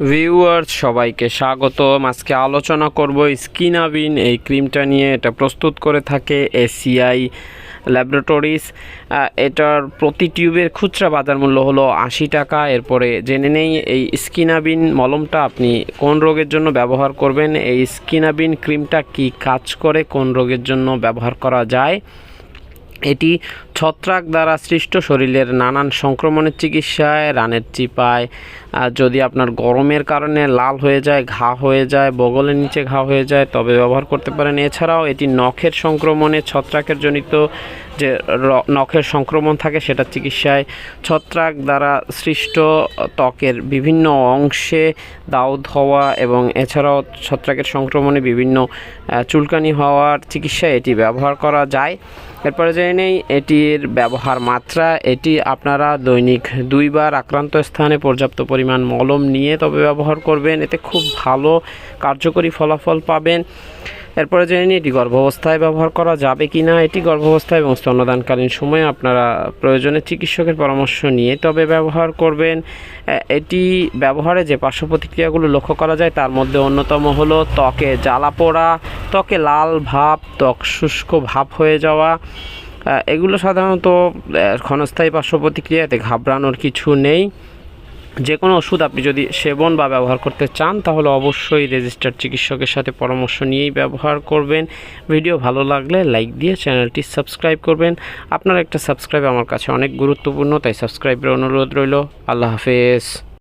Viewers সবাইকে স্বাগত আজকে আলোচনা করব স্কিনাবিন, এই ক্রিমটা নিয়ে। এটা প্রস্তুত করে থাকে এসিআই ল্যাবরেটরিজ। এটার প্রতি টিউবের খুচরা বাজার মূল্য হলো আশি টাকা। এরপরে জেনে নেই, এই স্কিনাবিন মলমটা আপনি কোন রোগের জন্য ব্যবহার করবেন? এই স্কিনাবিন ক্রিমটা কি কাজ করে? কোন রোগের জন্য ব্যবহার করা যায়? এটি ছত্রাক দ্বারা সৃষ্ট শরীরের নানান সংক্রমণের চিকিৎসায় রানের চিপায় যদি আপনার গরমের কারণে লাল হয়ে যায়, ঘা হয়ে যায়, বগলের নিচে ঘা হয়ে যায়, তবে ব্যবহার করতে পারেন। এছাড়াও এটি নখের সংক্রমণে ছত্রাকের জনিত যে নখের সংক্রমণ থাকে সেটা চিকিৎসায়। ছত্রাক দ্বারা সৃষ্ট ত্বকের বিভিন্ন অংশে দাউদ হওয়া এবং এছাড়াও ছত্রাকের সংক্রমণে বিভিন্ন চুলকানি হওয়ার চিকিৎসায় এটি ব্যবহার করা যায়। এরপরে জেনে নেই এটির ব্যবহার মাত্রা, এটি আপনারা দৈনিক দুইবার আক্রান্ত স্থানে পর্যাপ্ত পরিমাণ মলম নিয়ে তবে ব্যবহার করবেন। এতে খুব ভালো কার্যকরী ফলাফল পাবেন। এরপরে জেনে নিই এটি গর্ভাবস্থায় ব্যবহার করা যাবে কি না এটি গর্ভাবস্থায় এবং স্তন্যদানকালীন সময়ে আপনারা প্রয়োজনে চিকিৎসকের পরামর্শ নিয়ে তবে ব্যবহার করবেন। এটি ব্যবহারে যে পার্শ্ব প্রতিক্রিয়াগুলো লক্ষ্য করা যায় তার মধ্যে অন্যতম হলো ত্বকে জ্বালা পোড়া, ত্বকে লাল ভাব, ত্বক শুষ্ক ভাব হয়ে যাওয়া এগুলো সাধারণত ক্ষণস্থায়ী পার্শ্ব প্রতিক্রিয়াতে ঘাবড়ানোর কিছু নেই। যে কোনো ওষুধ আপনি যদি সেবন বা ব্যবহার করতে চান, তাহলে অবশ্যই রেজিস্টার্ড চিকিৎসকের সাথে পরামর্শ নিয়েই ব্যবহার করবেন। ভিডিও ভালো লাগলে লাইক দিয়ে চ্যানেলটি সাবস্ক্রাইব করবেন। আপনার একটা সাবস্ক্রাইব আমার কাছে অনেক গুরুত্বপূর্ণ, তাই সাবস্ক্রাইবের অনুরোধ রইল। আল্লাহ হাফেজ।